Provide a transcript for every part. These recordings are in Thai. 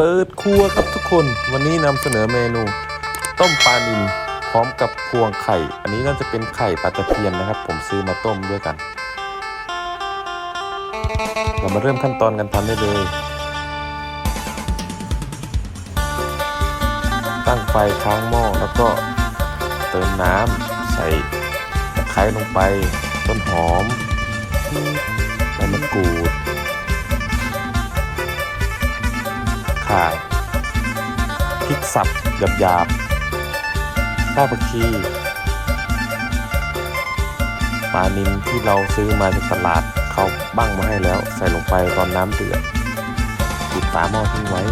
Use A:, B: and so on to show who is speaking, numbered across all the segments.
A: เปิดครัวครับทุกคน วันนี้นำเสนอเมนู ต้มปลานิลพร้อมกับพวงไข่ อันนี้น่าจะเป็นไข่ปลาตะเพียนนะครับ ผมซื้อมาต้มด้วยกัน เรามาเริ่มขั้นตอนกันทำได้เลย ตั้งไฟค้างหม้อแล้วก็เติมน้ำใส่ตะไคร้ลงไป ต้นหอมใบมะกรูด ข่าพริกสับหยาบๆรากผักชีปลานิลที่เราซื้อมาจากตลาดเขาบั้งมาให้แล้ว ใส่ลงไปตอนน้ำเดือดปิดฝาหม้อทิ้งไว้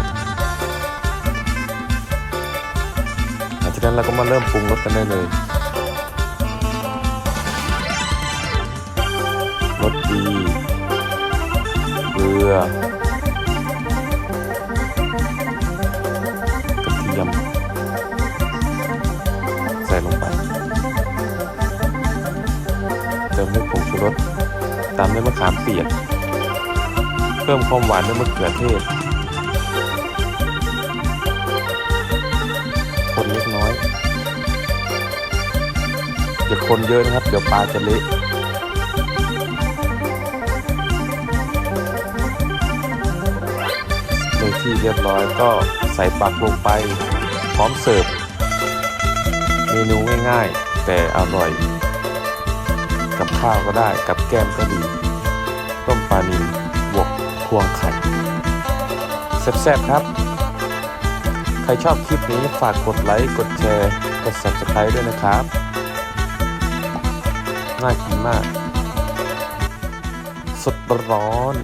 A: หลังจากนั้นเราก็มาเริ่มปรุงรสกันได้เลย ติมด้วยผงชูรสตามด้วยมะขามเปียก เพิ่มความหวานด้วยมะเขือเทศ คนเล็กน้อยอย่าคนเยอะนะครับ เดี๋ยวปลาจะเละโดยที่เรียบร้อยก็ใส่ปักลงไป พร้อมเสิร์ฟ เมนูง่ายๆ แต่อร่อย กับข้าวก็ได้ กับแก้มก็ดี ต้มปลานิลบวกพวงไข่แซ่บๆครับ ใครชอบคลิปนี้ฝากกดไลค์กดแชร์กด subscribe ด้วยนะครับ น่ากินมาก สดร้อน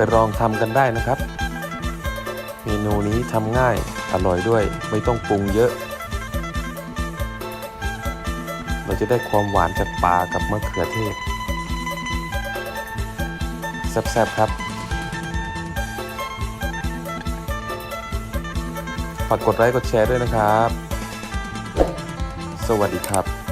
A: ไปลองทำกันได้นะครับ เมนูนี้ทำง่ายอร่อยด้วยไม่ต้องปรุงเยอะ เราจะได้ความหวานจากปลากับมะเขือเทศแซ่บๆครับฝากกดไลค์กดแชร์ด้วยนะครับ สวัสดีครับ